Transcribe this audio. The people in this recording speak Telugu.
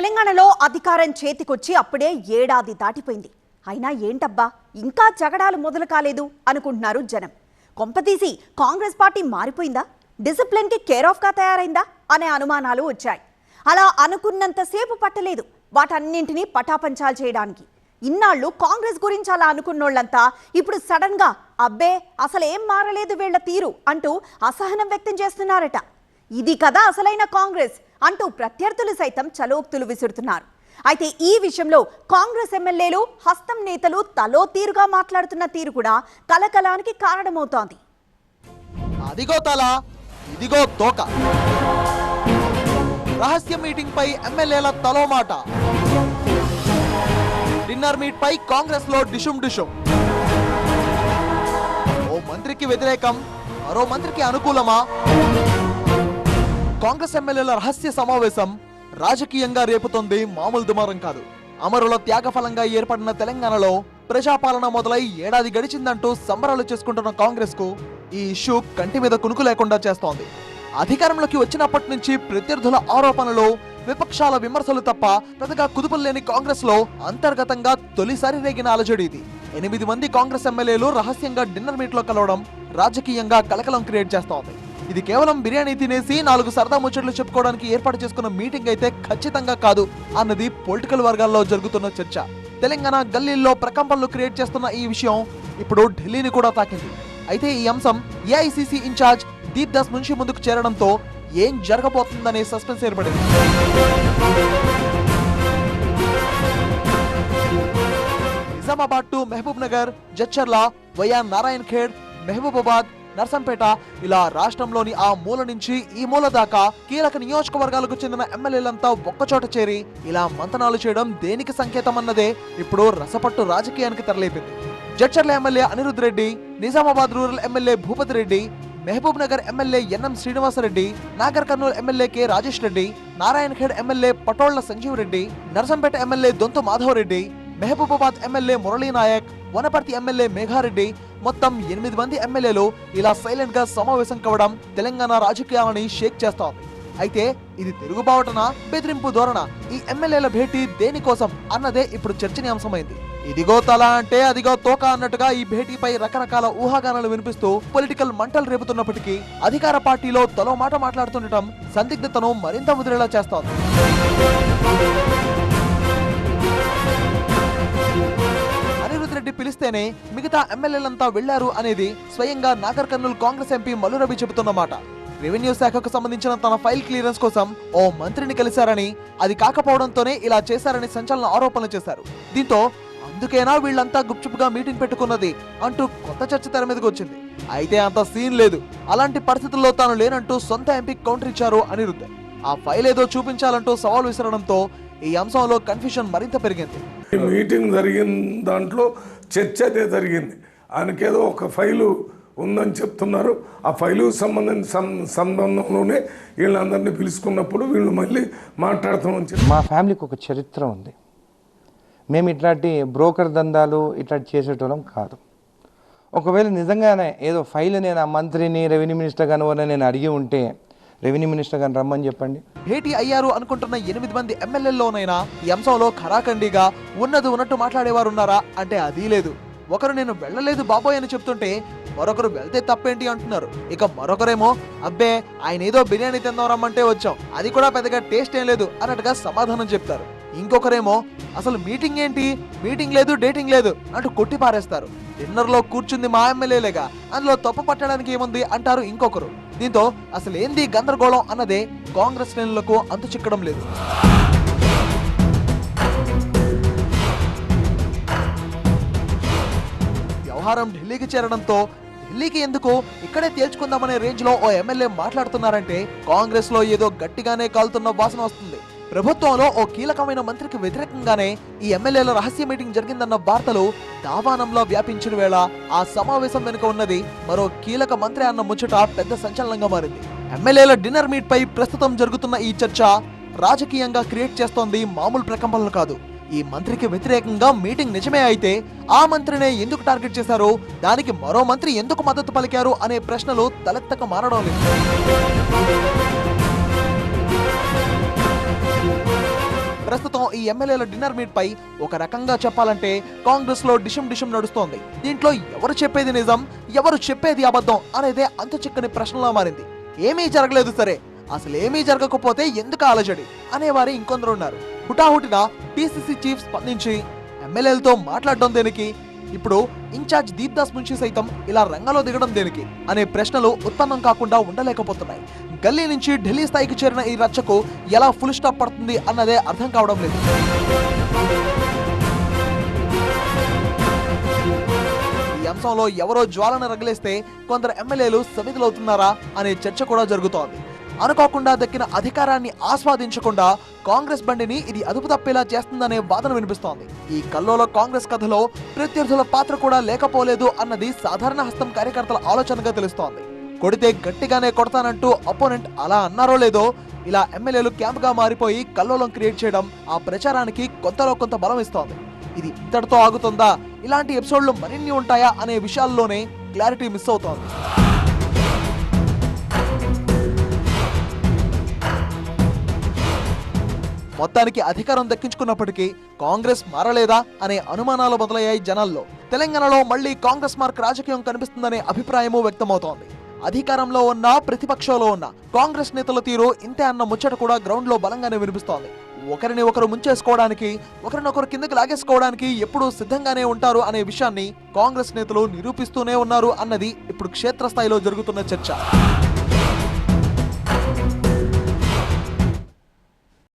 తెలంగాణలో అధికారం చేతికొచ్చి అప్పుడే ఏడాది దాటిపోయింది. అయినా ఏంటబ్బా ఇంకా జగడాలు మొదలు కాలేదు అనుకుంటున్నారు జనం. కొంపతీసి కాంగ్రెస్ పార్టీ మారిపోయిందా? డిసిప్లిన్కి కేర్ ఆఫ్గా తయారైందా? అనే అనుమానాలు వచ్చాయి. అలా అనుకున్నంతసేపు పట్టలేదు వాటన్నింటినీ పటాపంచాలు చేయడానికి. ఇన్నాళ్ళు కాంగ్రెస్ గురించి అలా అనుకున్నోళ్ళంతా ఇప్పుడు సడన్గా అబ్బే అసలు ఏం మారలేదు వీళ్ళ తీరు అంటూ అసహనం వ్యక్తం చేస్తున్నారట. ఇది కదా అసలైన కాంగ్రెస్. అంటూ ప్రత్యర్థులు సైతం చలోక్తులు విసురుతున్నారు. అయితే ఈ విషయంలో కాంగ్రెస్ ఎమ్మెల్యేలు హస్తం నేతలు తలో తీరుగా మాట్లాడుతున్న తీరు కూడా కలకలానికి కారణమవుతోంది. అదిగో తల ఇదిగో తోక. రహస్య మీటింగ్ పై ఎమ్మెల్యేల తలో మాట. డిన్నర్ మీట్ పై కాంగ్రెస్లో డిషుం డిషుం ఓ మంత్రికి వ్యతిరేకం మరో మంత్రికి అనుకూలమా? కాంగ్రెస్ ఎమ్మెల్యేల రహస్య సమావేశం రాజకీయంగా రేపుతోంది మామూలు దుమారం కాదు. అమరుల త్యాగఫలంగా ఏర్పడిన తెలంగాణలో ప్రజాపాలన మొదలై ఏడాది గడిచిందంటూ సంబరాలు చేసుకుంటున్న కాంగ్రెస్కు ఈ ఇష్యూ కంటి మీద కునుకు లేకుండా చేస్తోంది. అధికారంలోకి వచ్చినప్పటి నుంచి ప్రత్యర్థుల ఆరోపణలు విపక్షాల విమర్శలు తప్ప పెద్దగా కుదుపులు లేని కాంగ్రెస్లో అంతర్గతంగా తొలిసారి రేగిన అలజడి ఇది. ఎనిమిది మంది కాంగ్రెస్ ఎమ్మెల్యేలు రహస్యంగా డిన్నర్ మీట్లో కలవడం రాజకీయంగా కలకలం క్రియేట్ చేస్తోంది. ఇది కేవలం బిర్యానీ తినేసి నాలుగు సరదా ముచ్చట్లు చెప్పుకోవడానికి ఏర్పాటు చేసుకున్న మీటింగ్ అయితే ఖచ్చితంగా కాదు అన్నది పొలిటికల్ వర్గాల్లో జరుగుతున్న చర్చ. తెలంగాణ గల్లీల్లో ప్రకంపనలు క్రియేట్ చేస్తున్న ఈ విషయం ఇప్పుడు ఢిల్లీని కూడా తాకింది. అయితే ఈ అంశం AICC in charge Deep Das Munshi ముందుకు చేరడంతో ఏం జరగబోతుందనే సస్పెన్స్ ఏర్పడింది. నిజామాబాద్ టు మహబూబ్ నగర్ జచ్చర్ల వయా నారాయణ్ ఖేడ్ మహబూబాబాద్ నర్సంపేట ఇలా రాష్ట్రంలోని ఆ మూల నుంచి ఈ మూల దాకా కీలక నియోజకవర్గాలకు చెందిన ఎమ్మెల్యేలంతా ఒక్కచోట చేరి ఇలా మంతనాలు చేయడం దేనికి సంకేతం అన్నదే ఇప్పుడు రసపట్టు రాజకీయానికి తెరలేపింది. Jadcherla MLA Anirudh Reddy Nizamabad rural MLA Bhupathi Reddy Mahbubnagar MLA NM Srinivasa Reddy Nagarkurnool MLA K Rajesh Reddy Narayankhed MLA Patolla Sanjeev Reddy Narsampet MLA Donthu Madhav Reddy Mahabubabad MLA Murali Naik Wanaparthy MLA Megha Reddy మొత్తం ఎనిమిది మంది ఎమ్మెల్యేలు ఇలా సైలెంట్గా సమావేశం కావడం తెలంగాణ రాజకీయాలని షేక్ చేస్తోంది అయితే ఇది తిరుగుబావటన బెదిరింపు ధోరణ. ఈ ఎమ్మెల్యేల భేటీ దేనికోసం అన్నదే ఇప్పుడు చర్చనీయాంశమైంది. ఇదిగో తల అంటే అదిగో తోక అన్నట్టుగా ఈ భేటీపై రకరకాల ఊహాగానాలు వినిపిస్తూ పొలిటికల్ మంటలు రేపుతున్నప్పటికీ అధికార పార్టీలో తలో మాట మాట్లాడుతుండటం సందిగ్ధతను మరింత ముదిరేలా చేస్తోంది. రెడ్డి పిలిస్తేనే మిగతా ఎమ్మెల్యేలంతా వెళ్ళారు అనేది స్వయంగా నాగర్ కర్నూలు కాంగ్రెస్ ఎంపీ మల్లురవి రవి రెవెన్యూ శాఖకు సంబంధించిన తన ఫైల్ క్లియరెన్స్ కోసం ఓ మంత్రిని కలిశారని అది కాకపోవడంతోనే ఇలా చేశారని సంచలన ఆరోపణలు చేశారు. దీంతో అందుకేనా వీళ్ళంతా గుప్చుపుగా మీటింగ్ పెట్టుకున్నది అంటూ కొత్త చర్చ తెర మీదకి వచ్చింది. అయితే అంత సీన్ లేదు. అలాంటి పరిస్థితుల్లో తాను లేనంటూ సొంత ఎంపీ కౌంటర్ ఇచ్చారు అనిరుద్ధ్. ఆ ఫైల్ ఏదో చూపించాలంటూ సవాల్ విసరడంతో ఈ అంశంలో కన్ఫ్యూషన్ మరింత పెరిగింది. ఈ మీటింగ్ జరిగిన దాంట్లో చర్చ అదే జరిగింది. ఆయనకేదో ఒక ఫైలు ఉందని చెప్తున్నారు. ఆ ఫైలు సంబంధించిన సంబంధంలోనే వీళ్ళందరినీ పిలుచుకున్నప్పుడు వీళ్ళు మళ్ళీ మాట్లాడతామని చెప్పి మా ఫ్యామిలీకి ఒక చరిత్ర ఉంది. మేము ఇట్లాంటి బ్రోకర్ దందాలు ఇట్లాంటి చేసేటోళ్ళం కాదు. ఒకవేళ నిజంగానే ఏదో ఫైల్ నేను ఆ మంత్రిని రెవెన్యూ మినిస్టర్ గాని ఎవరైనా నేను అడిగి ఉంటే రెవెన్యూ మినిస్టర్ గారిని రమ్మని చెప్పండి. భేటీ అయ్యారు అనుకుంటున్న ఎనిమిది మంది ఎమ్మెల్యేల్లోనైనా ఈ అంశంలో ఖరాఖండిగా ఉన్నది ఉన్నట్టు మాట్లాడేవారు ఉన్నారా అంటే అది లేదు. ఒకరు నేను వెళ్ళలేదు బాబోయ్ అని చెప్తుంటే మరొకరు వెళ్తే తప్పేంటి అంటున్నారు. ఇక మరొకరేమో అబ్బే ఆయన ఏదో బిర్యానీ తిందాం రమ్మంటే వచ్చాం. అది కూడా పెద్దగా టేస్ట్ ఏం లేదు అన్నట్టుగా సమాధానం చెప్తారు. ఇంకొకరేమో అసలు మీటింగ్ ఏంటి? మీటింగ్ లేదు డేటింగ్ లేదు అంటూ కొట్టి పారేస్తారు. డిన్నర్లో కూర్చుంది మా ఎమ్మెల్యేలేగా. అందులో తప్పు పట్టడానికి ఏముంది అంటారు ఇంకొకరు. దీంతో అసలు ఏంది గందరగోళం అన్నదే కాంగ్రెస్ శ్రేణులకు అంతు చిక్కడం లేదు. వ్యవహారం ఢిల్లీకి చేరడంతో ఢిల్లీకి ఎందుకు ఇక్కడే తేల్చుకుందామనే రేంజ్లో ఓ ఎమ్మెల్యే మాట్లాడుతున్నారంటే కాంగ్రెస్లో ఏదో గట్టిగానే కాలుతున్న వాసన వస్తుంది. ప్రభుత్వంలో ఓ కీలకమైన మంత్రికి వ్యతిరేకంగానే ఈ ఎమ్మెల్యేల రహస్య మీటింగ్ జరిగిందన్న వార్తలు దావానంలో వ్యాపించిన వేళ ఆ సమావేశం వెనుక ఉన్నది మరో కీలక మంత్రి అన్న ముచ్చట పెద్ద సంచలనంగా మారింది. ఎమ్మెల్యేల డిన్నర్ మీట్ పై ప్రస్తుతం జరుగుతున్న ఈ చర్చ రాజకీయంగా క్రియేట్ చేస్తోంది మామూలు ప్రకంపనలు కాదు. ఈ మంత్రికి వ్యతిరేకంగా మీటింగ్ నిజమే అయితే ఆ మంత్రినే ఎందుకు టార్గెట్ చేశారు? దానికి మరో మంత్రి ఎందుకు మద్దతు పలికారు? అనే ప్రశ్నలు తలెత్తక మారడం లేదు. ప్రస్తుతం ఈ ఎమ్మెల్యేల డిన్నర్ మీట్ పై ఒక రకంగా చెప్పాలంటే కాంగ్రెస్లో డిషం డిషం నడుస్తోంది. దీంట్లో ఎవరు చెప్పేది నిజం ఎవరు చెప్పేది అబద్ధం అనేదే అంత చిక్కని ప్రశ్నలా మారింది. ఏమీ జరగలేదు సరే అసలు ఏమీ జరగకపోతే ఎందుకు ఆలోచడి అనేవారు ఇంకొందరు ఉన్నారు. హుటాహుటిన పిసిసి చీఫ్ స్పందించి ఎమ్మెల్యేలతో మాట్లాడడం దేనికి? ఇప్పుడు ఇన్ఛార్జ్ దీప్దాస్ మున్షి నుంచి సైతం ఇలా రంగంలో దిగడం దేనికి అనే ప్రశ్నలు ఉత్పన్నం కాకుండా ఉండలేకపోతున్నాయి. గల్లీ నుంచి ఢిల్లీ స్థాయికి చేరిన ఈ రచ్చకు ఎలా ఫుల్ స్టాప్ పడుతుంది అన్నదే అర్థం కావడం లేదు. ఈ అంశంలో ఎవరో జ్వాలను రగిలేస్తే కొందరు ఎమ్మెల్యేలు సమితులవుతున్నారా అనే చర్చ కూడా జరుగుతోంది. అనుకోకుండా దక్కిన అధికారాన్ని ఆస్వాదించకుండా కాంగ్రెస్ బండిని ఇది అదుపు తప్పేలా చేస్తుందనే వాదన వినిపిస్తోంది. ఈ కల్లోల కాంగ్రెస్ కథలో ప్రత్యర్థుల పాత్ర కూడా లేకపోలేదు అన్నది సాధారణ హస్తం కార్యకర్తల ఆలోచనగా తెలుస్తోంది. కొడితే గట్టిగానే కొడతానంటూ అపోనెంట్ అలా అన్నారో లేదో ఇలా ఎమ్మెల్యేలు క్యాంప్గా మారిపోయి కల్లోలం క్రియేట్ చేయడం ఆ ప్రచారానికి కొంతలో కొంత బలం ఇస్తోంది. ఇది ఇంతటితో ఆగుతుందా? ఇలాంటి ఎపిసోడ్లు మరిన్ని ఉంటాయా అనే విషయాల్లోనే క్లారిటీ మిస్ అవుతోంది. మొత్తానికి అధికారం దక్కించుకున్నప్పటికీ కాంగ్రెస్ మారలేదా అనే అనుమానాలు మొదలయ్యాయి జనాల్లో. తెలంగాణలో మళ్ళీ కాంగ్రెస్ మార్క్ రాజకీయం కనిపిస్తుందనే అభిప్రాయము వ్యక్తమవుతోంది. అధికారంలో ఉన్న ప్రతిపక్షంలో ఉన్న కాంగ్రెస్ నేతల తీరు ఇంతే అన్న ముచ్చట కూడా గ్రౌండ్లో బలంగానే వినిపిస్తోంది. ఒకరిని ఒకరు ముంచేసుకోవడానికి ఒకరినొకరు కిందకి లాగేసుకోవడానికి ఎప్పుడూ సిద్ధంగానే ఉంటారు అనే విషయాన్ని కాంగ్రెస్ నేతలు నిరూపిస్తూనే ఉన్నారు అన్నది ఇప్పుడు క్షేత్రస్థాయిలో జరుగుతున్న చర్చ.